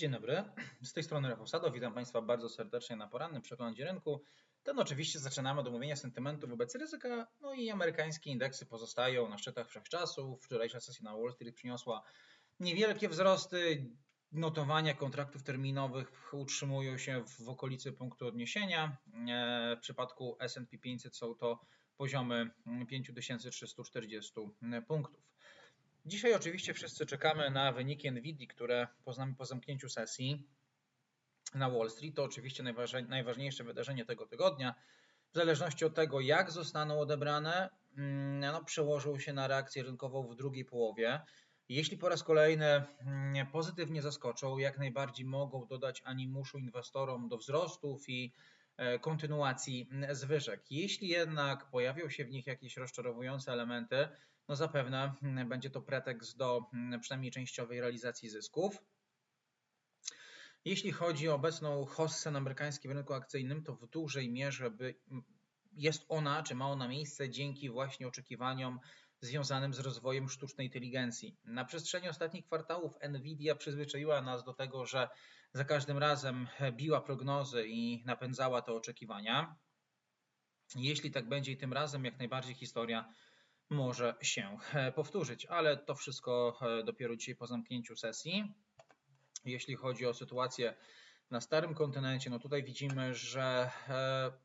Dzień dobry, z tej strony Rafał Sado, witam Państwa bardzo serdecznie na porannym przeglądzie rynku. Ten oczywiście zaczynamy od omówienia sentymentu wobec ryzyka, no i amerykańskie indeksy pozostają na szczytach wszechczasów. Wczorajsza sesja na Wall Street przyniosła niewielkie wzrosty, notowania kontraktów terminowych utrzymują się w okolicy punktu odniesienia. E, w przypadku S&P 500 są to poziomy 5340 punktów. Dzisiaj oczywiście wszyscy czekamy na wyniki Nvidia, które poznamy po zamknięciu sesji na Wall Street. To oczywiście najważniejsze wydarzenie tego tygodnia. W zależności od tego, jak zostaną odebrane, mm, no, przełożą się na reakcję rynkową w drugiej połowie. Jeśli po raz kolejny mm, pozytywnie zaskoczą, jak najbardziej mogą dodać animuszu inwestorom do wzrostów i e, kontynuacji zwyżek. Jeśli jednak pojawią się w nich jakieś rozczarowujące elementy, no zapewne mm, będzie to pretekst do przynajmniej częściowej realizacji zysków. Jeśli chodzi o obecną hossę na amerykańskim rynku akcyjnym, to w dużej mierze by jest ona, czy ma ona miejsce dzięki właśnie oczekiwaniom związanym z rozwojem sztucznej inteligencji. Na przestrzeni ostatnich kwartałów Nvidia przyzwyczaiła nas do tego, że za każdym razem biła prognozy i napędzała te oczekiwania. Jeśli tak będzie i tym razem, jak najbardziej historia może się powtórzyć, ale to wszystko dopiero dzisiaj po zamknięciu sesji. Jeśli chodzi o sytuację na starym kontynencie, no tutaj widzimy, że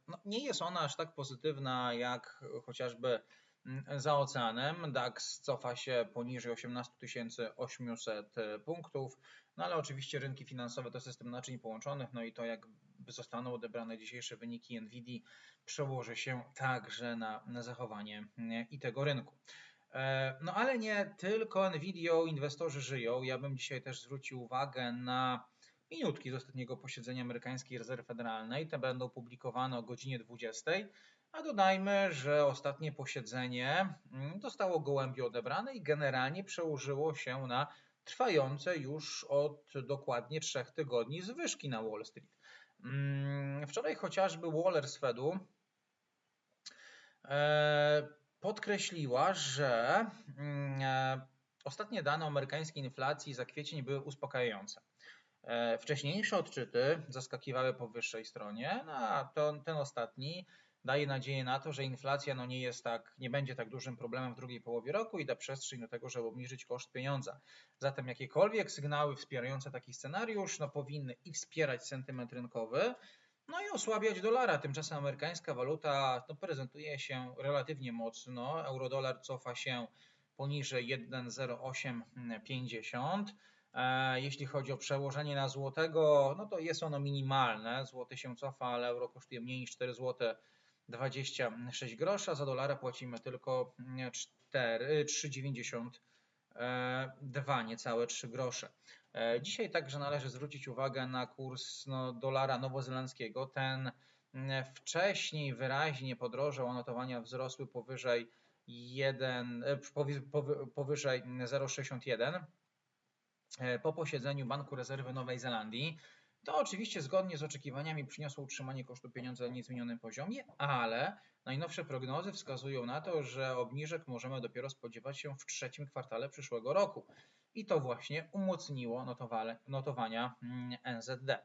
no nie jest ona aż tak pozytywna jak chociażby za oceanem. DAX cofa się poniżej 18 800 punktów, no ale oczywiście rynki finansowe to system naczyń połączonych, no i to jak zostaną odebrane dzisiejsze wyniki NVIDII przełoży się także na, na zachowanie mm, i tego rynku. E, no ale nie tylko Nvidia inwestorzy żyją. Ja bym dzisiaj też zwrócił uwagę na minutki z ostatniego posiedzenia amerykańskiej rezerwy federalnej. Te będą publikowane o godzinie 20. A dodajmy, że ostatnie posiedzenie mm, zostało gołębie odebrane i generalnie przełożyło się na trwające już od dokładnie trzech tygodni zwyżki na Wall Street. Mm, wczoraj chociażby Waller z Fedu e, podkreśliła, że mm, e, ostatnie dane amerykańskiej inflacji za kwiecień były uspokajające. E, wcześniejsze odczyty zaskakiwały po wyższej stronie, no a ten ostatni daje nadzieję na to, że inflacja no nie jest tak, nie będzie tak dużym problemem w drugiej połowie roku i da przestrzeń do tego, żeby obniżyć koszt pieniądza. Zatem jakiekolwiek sygnały wspierające taki scenariusz no powinny i wspierać sentyment rynkowy, no i osłabiać dolara. Tymczasem amerykańska waluta no, prezentuje się relatywnie mocno. Eurodolar cofa się poniżej 1,0850. E, jeśli chodzi o przełożenie na złotego, no to jest ono minimalne. Złoty się cofa, ale euro kosztuje mniej niż 4 zł 26 groszy, a za dolara płacimy tylko 3,92, niecałe 3 grosze. E, dzisiaj także należy zwrócić uwagę na kurs no, dolara nowozelandzkiego. Ten wcześniej wyraźnie podrożał, a notowania wzrosły powyżej 1, e, powyżej 0,61 e, po posiedzeniu Banku Rezerwy Nowej Zelandii. To oczywiście zgodnie z oczekiwaniami przyniosło utrzymanie kosztu pieniądza na niezmienionym poziomie, ale najnowsze prognozy wskazują na to, że obniżek możemy dopiero spodziewać się w trzecim kwartale przyszłego roku. I to właśnie umocniło notowania mm, NZD.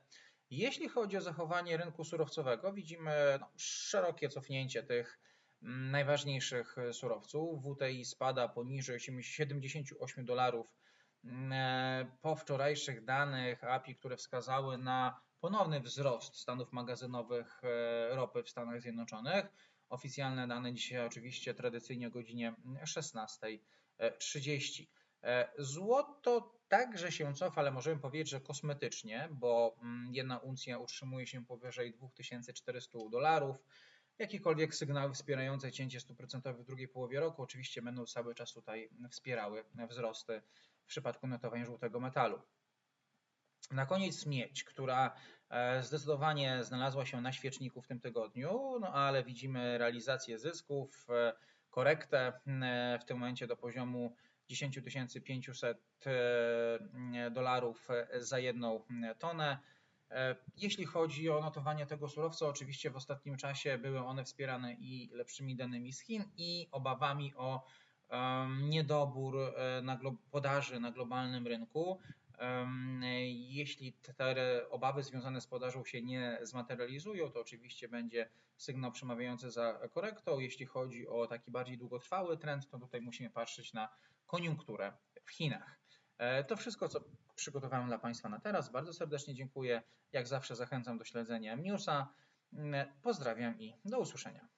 Jeśli chodzi o zachowanie rynku surowcowego, widzimy no, szerokie cofnięcie tych mm, najważniejszych surowców. WTI spada poniżej 78 dolarów po wczorajszych danych API, które wskazały na ponowny wzrost stanów magazynowych e, ropy w Stanach Zjednoczonych. Oficjalne dane dzisiaj oczywiście tradycyjnie o godzinie 16.30. E, złoto także się cofa, ale możemy powiedzieć, że kosmetycznie, bo mm, jedna uncja utrzymuje się powyżej 2400 dolarów. Jakiekolwiek sygnały wspierające cięcie stóp procentowych w drugiej połowie roku oczywiście będą cały czas tutaj wspierały wzrosty przypadku notowań żółtego metalu. Na koniec miedź, która e, zdecydowanie znalazła się na świeczniku w tym tygodniu, no ale widzimy realizację zysków, e, korektę e, w tym momencie do poziomu 10 500 dolarów za jedną tonę. Jeśli chodzi o notowanie tego surowca, oczywiście w ostatnim czasie były one wspierane i lepszymi danymi z Chin i obawami o niedobór e, na podaży na globalnym rynku. Jeśli te obawy związane z podażą się nie zmaterializują, to oczywiście będzie sygnał przemawiający za korektą. Jeśli chodzi o taki bardziej długotrwały trend, to tutaj musimy patrzeć na koniunkturę w Chinach. E, To wszystko, co przygotowałem dla Państwa na teraz. Bardzo serdecznie dziękuję. Jak zawsze zachęcam do śledzenia newsa. Mm, Pozdrawiam i do usłyszenia.